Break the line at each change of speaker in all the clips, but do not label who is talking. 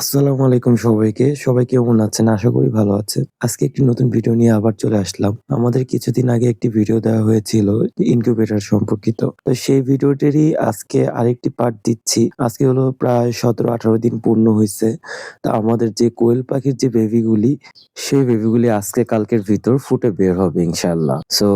আসসালামু আলাইকুম সবাইকে। সবাই কেমন আছেন? আশা করি ভালো আছেন। আজকে একটি নতুন ভিডিও নিয়ে আবার চলে আসলাম। আমাদের কিছুদিন আগে একটি ভিডিও দেওয়া হয়েছিল ইনকিউবেটর সম্পর্কিত। তো সেই ভিডিওটিরই আজকে আরেকটি পার্ট দিচ্ছি। আজকে হলো প্রায় ১৭-১৮ দিন পূর্ণ হয়েছে তা আমাদের যে কোয়েল পাখির যে বেবিগুলি, সেই বেবিগুলি আজকে কালকের ভিতর ফুটে বের হবে ইনশাল্লাহ সো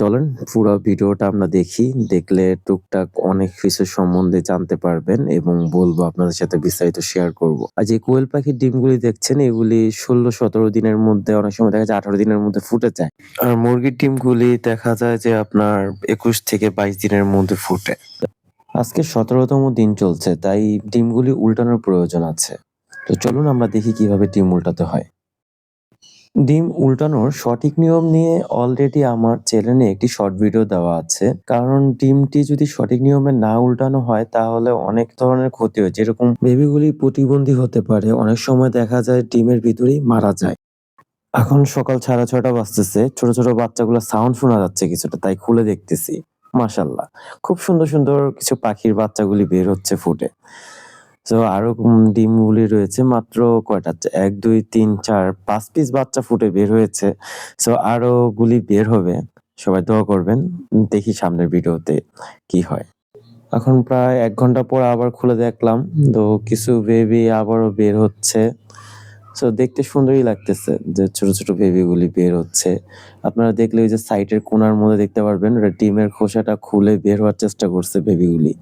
চলেন পুরা ভিডিওটা আমরা দেখি। দেখলে টুকটাক অনেক কিছু সম্বন্ধে জানতে পারবেন এবং বলব আপনাদের সাথে বিস্তারিত শেয়ার করব। আর যে কোয়েল পাখির ডিমগুলি দেখছেন, এগুলি ১৬-১৭ দিনের মধ্যে, অনেক সময় দেখা যায় ১৮ দিনের মধ্যে ফুটে যায়। আর মুরগির ডিমগুলি দেখা যায় যে আপনার ২১ থেকে ২২ দিনের মধ্যে ফুটে। আজকে ১৭তম দিন চলছে, তাই ডিমগুলি উল্টানোর প্রয়োজন আছে। তো চলুন আমরা দেখি কীভাবে ডিম উল্টাতে হয়। ডিম উল্টানোর সঠিক নিয়ম নিয়ে অলরেডি আমার চ্যানেলে একটি শর্ট ভিডিও দেওয়া আছে। কারণ ডিমটি যদি সঠিক নিয়মে না উল্টানো হয় তাহলে অনেক ধরনের ক্ষতি হয়। যেরকম বেবিগুলি প্রতিবন্ধী হতে পারে। অনেক সময় দেখা যায় ডিমের ভিতরেই মারা যায়। এখন সকাল ৬:৩০ বাজতেছে। ছোট, ছোট বাচ্চাগুলো সাউন্ড শোনা যাচ্ছে কিছুটা তাই খুলে দেখতেছি। মাশাআল্লাহ! খুব সুন্দর, সুন্দর কিছু পাখির বাচ্চাগুলি বের হচ্ছে ফুটে। সো আরও উম ডিমগুলি রয়েছে মাত্র কয়টা? ১, ২, ৩, ৪, ৫ পিস বাচ্চা ফুটে বের হয়েছে। সো আরও গুলি বের হবে। সবাই দোয়া করবেন। দেখি সামনের ভিডিওতে কি হয়। এখন প্রায় এক ঘণ্টা পর আবার খুলে দেখলাম। তো কিছু বেবি আবারও বের হচ্ছে। সো দেখতে সুন্দরই লাগতেছে যে ছোট, ছোট বেবিগুলি বের হচ্ছে। আপনারা দেখলে ওই যে সাইডের কোণার মধ্যে দেখতে পারবেন ডিমের খোসাটা খুলে বের হওয়ার চেষ্টা করছে বেবিগুলি।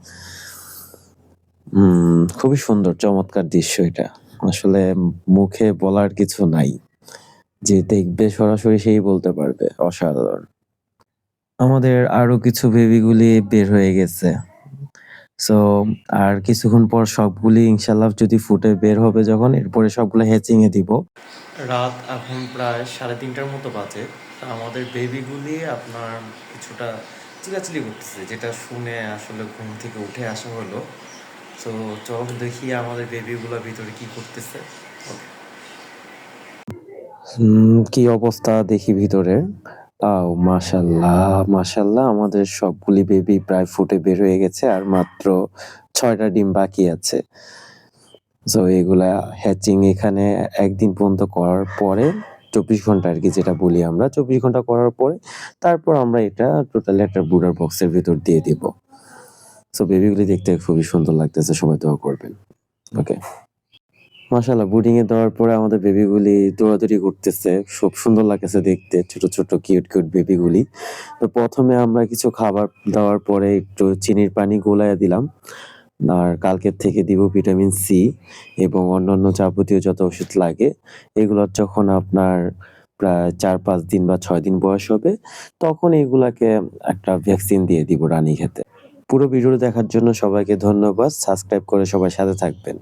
হুম, খুবই সুন্দর চমৎকার দৃশ্য এটা। আসলে মুখে বলার কিছু নাই। যে দেখবে সরাসরি সেই বলতে পারবে। অসাধারণ। আমাদের আরও কিছু বেবিগুলি বের হয়ে গেছে। সো আর কিছুক্ষণ পর সবগুলি ইনশাআল্লাহ যদি ফুটে বের হবে যখন এরপরে সবগুলো হ্যাচিং এ দিব। রাত এখন প্রায় ৩:৩০টার মতো বাজে। আমাদের বেবিগুলি আপনার কিছুটা চিল্লাচিল্লি করতেছে যেটা শুনে আসলে ঘুম থেকে উঠে আসা হলো। সো চল দেখি আমাদের বেবিগুলা ভিতরে কি করতেছে। কি অবস্থা দেখি ভিতরে। আও মাশাআল্লাহ, মাশাআল্লাহ আমাদের সবগুলি বেবি প্রায় ফুটে বের হয়ে গেছে আর মাত্র ছয়টা ডিম বাকি আছে। সো এগুলা হ্যাচিং এখানে একদিন পর্যন্ত করার পরে ২৪ ঘণ্টা আরকি যেটা বলি আমরা। ২৪ ঘণ্টা করার পরে তারপর আমরা এটা টোটালি একটা বুডার বক্সের ভিতর দিয়ে দিব। সো বেবিগুলি দেখতে খুবই সুন্দর লাগতেছে। সবাই দোয়া করবেন। ওকে। মাশাআল্লাহ বুডিং এ দেওয়ার পরে আমাদের বেবিগুলি দৌড়াদৌড়ি করতেছে। খুব সুন্দর লাগতেছে দেখতে। ছোট, ছোট কিউট, কিউট বেবিগুলি। তো প্রথমে আমরা কিছু খাবার দেওয়ার পরে একটু চিনির পানি গলাইয়া দিলাম। আর কালকের থেকে দিব ভিটামিন সি এবং অন্যান্য যাবতীয় যত ওষুধ লাগে এগুলো যখন আপনার প্রায় ৪-৫ দিন বা ছয় দিন বয়স হবে তখন এগুলাকে একটা ভ্যাকসিন দিয়ে দিব রানীক্ষেতে। পুরো ভিডিওটা দেখার জন্য সবাইকে ধন্যবাদ। সাবস্ক্রাইব করে সবাই সাথে থাকবেন।